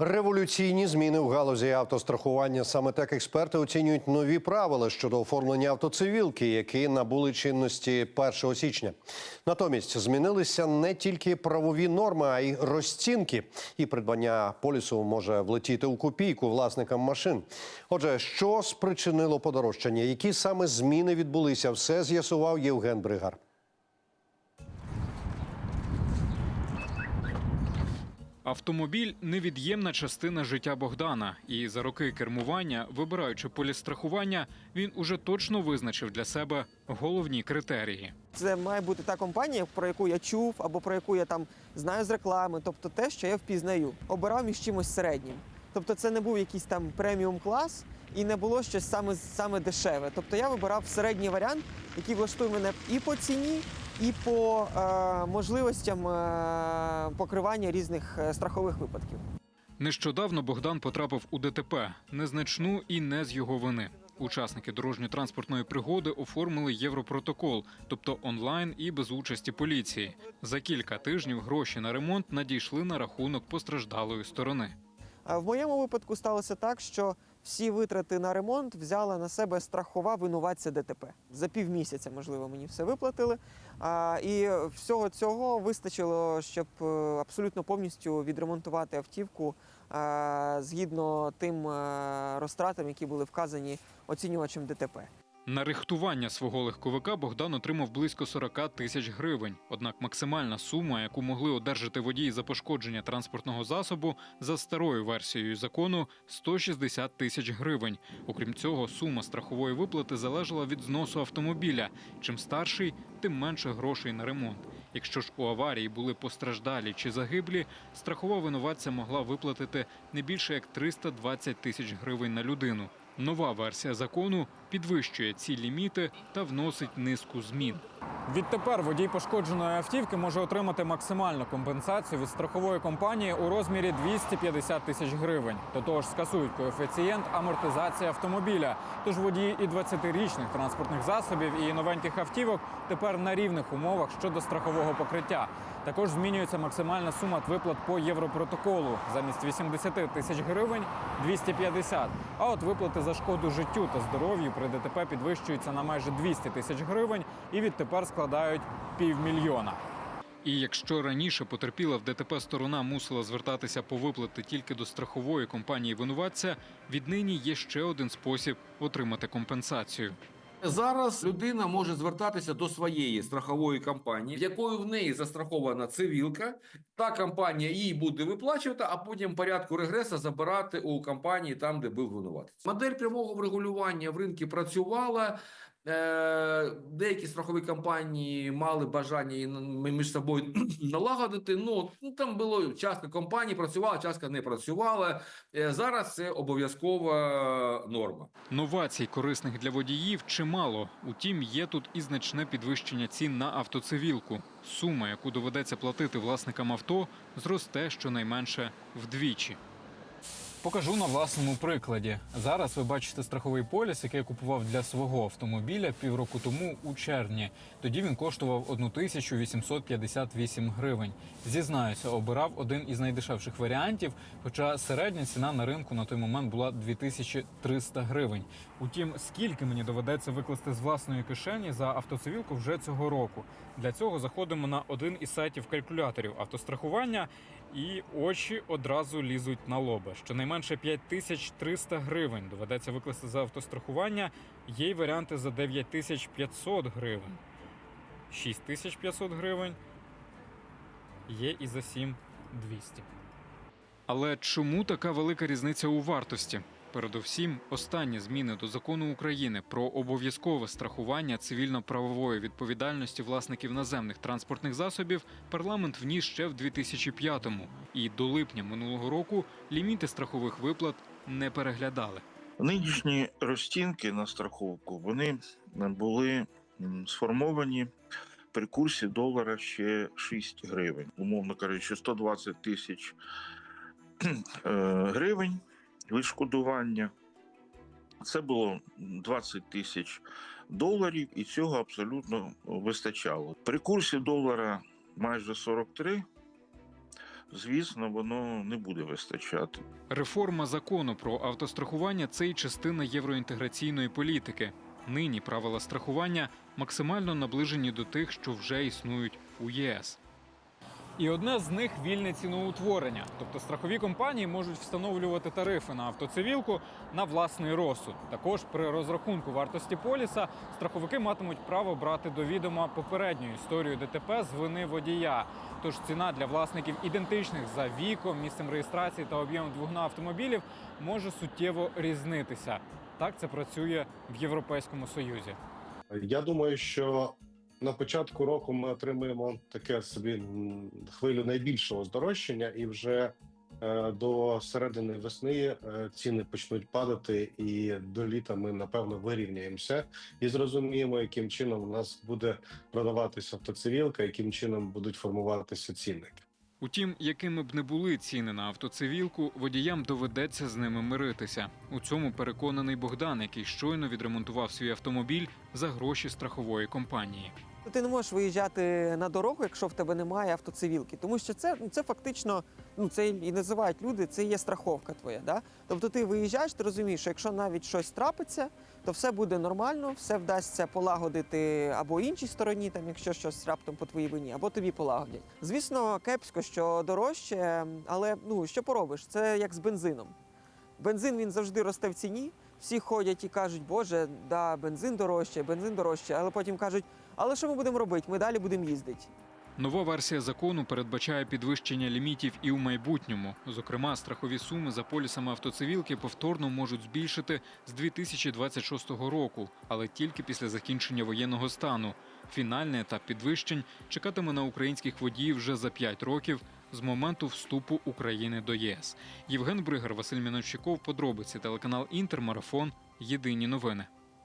Революційні зміни в галузі автострахування. Саме так експерти оцінюють нові правила щодо оформлення автоцивілки, які набули чинності 1 січня. Натомість змінилися не тільки правові норми, а й розцінки. І придбання полісу може влетіти у копійку власникам машин. Отже, що спричинило подорожчання? Які саме зміни відбулися? Все з'ясував Євген Бригар. Автомобіль невід'ємна частина життя Богдана, і за роки кермування, вибираючи полістрахування, він уже точно визначив для себе головні критерії. Це має бути та компанія, про яку я чув, або про яку я там знаю з реклами, тобто те, що я впізнаю. Обирав між чимось середнім. Тобто це не був якийсь там преміум клас і не було щось саме, саме дешеве. Тобто я вибирав середній варіант, який влаштує мене і по ціні, і по е, можливостям е, покривання різних е, страхових випадків. Нещодавно Богдан потрапив у ДТП незначну і не з його вини. Учасники дорожньо-транспортної пригоди оформили європротокол, тобто онлайн і без участі поліції. За кілька тижнів гроші на ремонт надійшли на рахунок постраждалої сторони. В моєму випадку сталося так, що всі витрати на ремонт взяла на себе страхова винуватця ДТП. За півмісяця, можливо, мені все виплатили. А, і всього цього вистачило, щоб е, абсолютно повністю відремонтувати автівку а, згідно тим е, розтратам, які були вказані оцінювачем ДТП. На рихтування свого легковика Богдан отримав близько 40 тисяч гривень. Однак максимальна сума, яку могли одержати водії за пошкодження транспортного засобу, за старою версією закону 160 тисяч гривень. Окрім цього, сума страхової виплати залежала від зносу автомобіля. Чим старший, тим менше грошей на ремонт. Якщо ж у аварії були постраждалі чи загиблі, страхова винуватця могла виплатити не більше як 320 тисяч гривень на людину. Нова версія закону підвищує ці ліміти та вносить низку змін. Відтепер водій пошкодженої автівки може отримати максимальну компенсацію від страхової компанії у розмірі 250 тисяч гривень. До того ж, скасують коефіцієнт амортизації автомобіля. Тож водії і 20-річних транспортних засобів і новеньких автівок тепер на рівних умовах щодо страхового покриття. Також змінюється максимальна сума виплат по європротоколу замість 80 тисяч гривень 250. А от виплати за шкоду життю та здоров'ю при ДТП підвищуються на майже 200 тисяч гривень і відтепер складають півмільйона. І якщо раніше потерпіла в ДТП сторона мусила звертатися по виплати тільки до страхової компанії винуватця, віднині є ще один спосіб отримати компенсацію. Зараз людина може звертатися до своєї страхової компанії, якою в неї застрахована цивілка. Та компанія їй буде виплачувати, а потім порядку регреса забирати у компанії там, де був винуватець. Модель прямого врегулювання в ринку працювала. Е, Деякі страхові компанії мали бажання між собою налагодити. Ну, ну там було частка компаній працювала, частка не працювала. Е, Зараз це обов'язкова норма. Новацій корисних для водіїв чимало. Утім, є тут і значне підвищення цін на автоцивілку. Сума, яку доведеться платити власникам авто, зросте щонайменше вдвічі. Покажу на власному прикладі. Зараз ви бачите страховий поліс, який я купував для свого автомобіля півроку тому у червні. Тоді він коштував 1858 гривень. Зізнаюся, обирав один із найдешевших варіантів, хоча середня ціна на ринку на той момент була 2300 гривень. Утім, скільки мені доведеться викласти з власної кишені за автоцивілку вже цього року? Для цього заходимо на один із сайтів калькуляторів автострахування і очі одразу лізуть на лоба. Щонайменше 5300 гривень доведеться викласти за автострахування. Є й варіанти за 9500 гривень, 6500 гривень. Є і за 7200. Але чому така велика різниця у вартості? Передовсім, останні зміни до закону України про обов'язкове страхування цивільно-правової відповідальності власників наземних транспортних засобів парламент вніс ще в 2005-му. І до липня минулого року ліміти страхових виплат не переглядали. Нинішні розцінки на страховку вони були сформовані при курсі долара ще 6 гривень. Умовно кажучи, 120 тисяч е, гривень відшкодування. Це було 20 тисяч доларів, і цього абсолютно вистачало. При курсі долара майже 43 звісно, воно не буде вистачати. Реформа закону про автострахування це й частина євроінтеграційної політики. Нині правила страхування максимально наближені до тих, що вже існують у ЄС. І одне з них вільне ціноутворення. Тобто страхові компанії можуть встановлювати тарифи на автоцивілку на власний розсуд. Також при розрахунку вартості поліса страховики матимуть право брати до відома попередню історію ДТП з вини водія. Тож ціна для власників ідентичних за віком, місцем реєстрації та об'ємом двигуна автомобілів може суттєво різнитися. Так це працює в Європейському Союзі. Я думаю, що на початку року ми отримаємо таке собі хвилю найбільшого здорожчання, і вже е, до середини весни е, ціни почнуть падати, і до літа ми напевно вирівняємося і зрозуміємо, яким чином у нас буде продаватися автоцивілка, яким чином будуть формуватися цінники. Утім, якими б не були ціни на автоцивілку, водіям доведеться з ними миритися. У цьому переконаний Богдан, який щойно відремонтував свій автомобіль за гроші страхової компанії. Ну, Ти не можеш виїжджати на дорогу, якщо в тебе немає автоцивілки, тому що це, ну, це фактично, ну це і називають люди, це є страховка твоя. Да? Тобто ти виїжджаєш, ти розумієш, що якщо навіть щось трапиться, то все буде нормально, все вдасться полагодити або іншій стороні, там, якщо щось раптом по твоїй вині, або тобі полагодять. Звісно, кепсько, що дорожче, але ну що поробиш? Це як з бензином. Бензин він завжди росте в ціні. Всі ходять і кажуть, Боже, да, бензин дорожче, бензин дорожче, але потім кажуть, але що ми будемо робити? Ми далі будемо їздити. Нова версія закону передбачає підвищення лімітів і у майбутньому. Зокрема, страхові суми за полісами автоцивілки повторно можуть збільшити з 2026 року, але тільки після закінчення воєнного стану. Фінальний етап підвищень чекатиме на українських водіїв вже за 5 років з моменту вступу України до ЄС. Євген Бригар, Василь Міновщиков, подробиці телеканал Інтермарафон. Єдині новини.